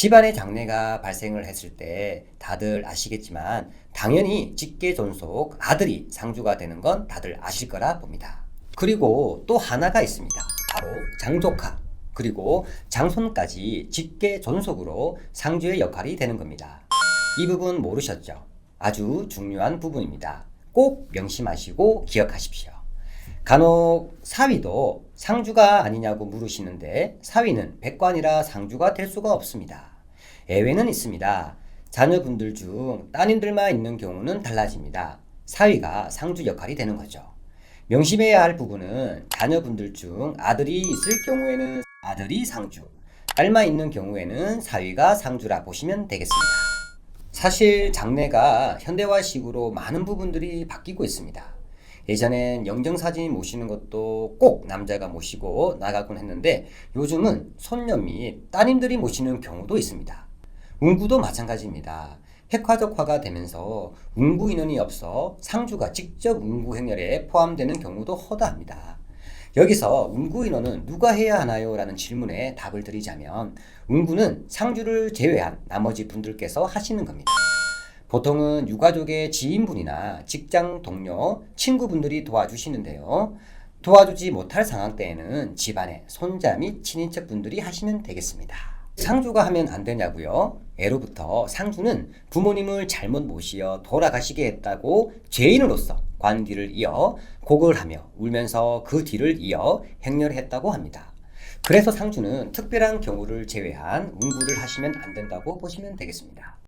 집안의 장래가 발생을 했을 때 다들 아시겠지만 당연히 직계 존속 아들이 상주가 되는 건 다들 아실 거라 봅니다. 그리고 또 하나가 있습니다. 바로 장조카 그리고 장손까지 직계 존속으로 상주의 역할이 되는 겁니다. 이 부분 모르셨죠? 아주 중요한 부분입니다. 꼭 명심하시고 기억하십시오. 간혹 사위도 상주가 아니냐고 물으시는데 사위는 백관이라 상주가 될 수가 없습니다. 예외는 있습니다. 자녀분들 중 따님들만 있는 경우는 달라집니다. 사위가 상주 역할이 되는 거죠. 명심해야 할 부분은 자녀분들 중 아들이 있을 경우에는 아들이 상주, 딸만 있는 경우에는 사위가 상주라 보시면 되겠습니다. 사실 장래가 현대화식으로 많은 부분들이 바뀌고 있습니다. 예전엔 영정사진 모시는 것도 꼭 남자가 모시고 나가곤 했는데 요즘은 손녀 및 따님들이 모시는 경우도 있습니다. 운구도 마찬가지입니다. 핵화적화가 되면서 운구 인원이 없어 상주가 직접 운구 행렬에 포함되는 경우도 허다합니다. 여기서 운구 인원은 누가 해야 하나요? 라는 질문에 답을 드리자면 운구는 상주를 제외한 나머지 분들께서 하시는 겁니다. 보통은 유가족의 지인분이나 직장 동료, 친구분들이 도와주시는데요. 도와주지 못할 상황 때에는 집안의 손자 및 친인척 분들이 하시면 되겠습니다. 상주가 하면 안 되냐고요? 예로부터 상주는 부모님을 잘못 모시어 돌아가시게 했다고 죄인으로서 관기를 이어 곡을 하며 울면서 그 뒤를 이어 행렬했다고 합니다. 그래서 상주는 특별한 경우를 제외한 운구를 하시면 안 된다고 보시면 되겠습니다.